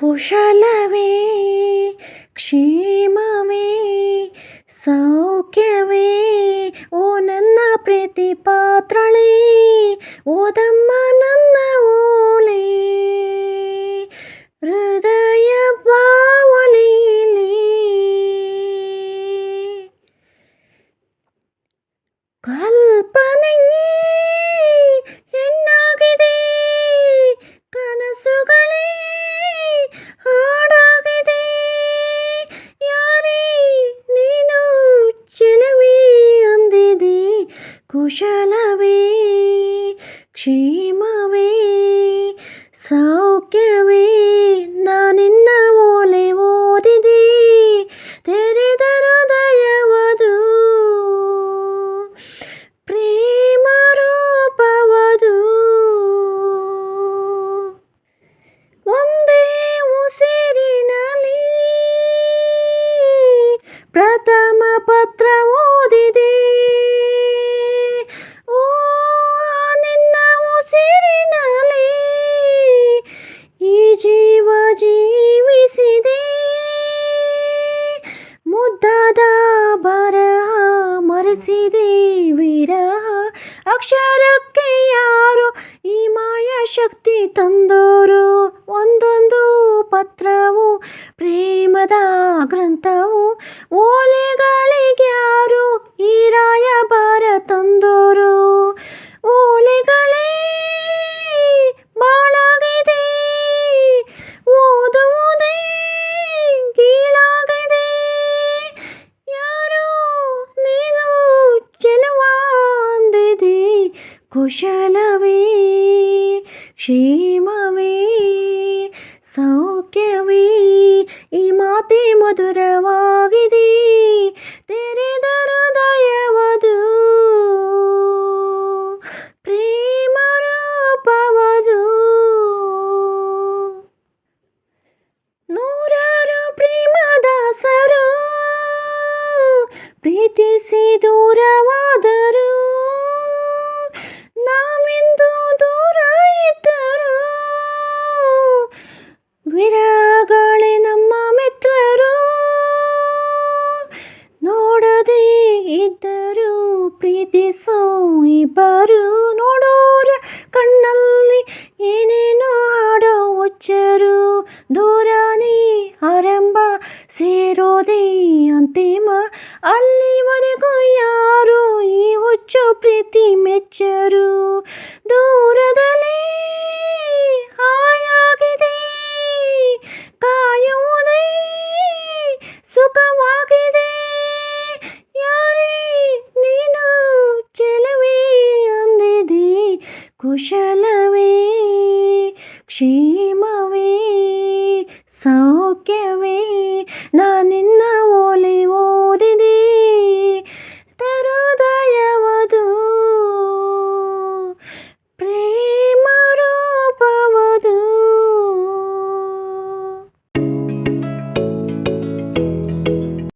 ಕುಶಲವೇ ಕ್ಷೇಮವೇ ಸೌಖ್ಯವೇ ಓ ನನ್ನ ಪ್ರೀತಿ ಪಾತ್ರಳೇ ಓದಮ್ಮ ನನ್ನ ಓಲೆ ಹೃದಯ ಬಾವಲಿಲಿ ಕಲ್ಪನೆ ಕುಶಲವೇ ಕ್ಷೇಮವೇ ಸೌಖ್ಯವೇ ನಾನಿನ್ನ ಓಲೆ ಓದಿದೆ ತೆರೆದ ಹೃದಯವದು ಪ್ರೇಮ ರೂಪವದು. ಒಂದೇ ಉಸಿರಿನಲ್ಲಿ ಪ್ರಥಮ ಪತ್ರ ಮರೆಸಿದೆ ವಿರಹ. ಅಕ್ಷರಕ್ಕೆ ಯಾರು ಈ ಮಾಯ ಶಕ್ತಿ ತಂದೋರು? ಒಂದೊಂದು ಪತ್ರವು, ಪ್ರೇಮದ ಗ್ರಂಥವು. ಓಲೆಗಳಿಗ್ಯಾರು ಈ ರಾಯಭಾರ ತಂದೋರು ಕುಶಲವೇ ಕ್ಷೇಮವೇ ಅಂತಿಮ. ಅಲ್ಲಿವರೆಗೂ ಯಾರು ಈ ಹುಚ್ಚು ಪ್ರೀತಿ ಮೆಚ್ಚರು? ದೂರದಲ್ಲಿ ಹಾಯಾಗಿದೆ. ಕಾಯುವುದೇ ಸುಖವಾಗಿದೆ. ಯಾರೇ ನೀನು ಚೆಲುವೆ ಅಂದಿದೆ. ಕುಶಲವೇ ಕ್ಷೇ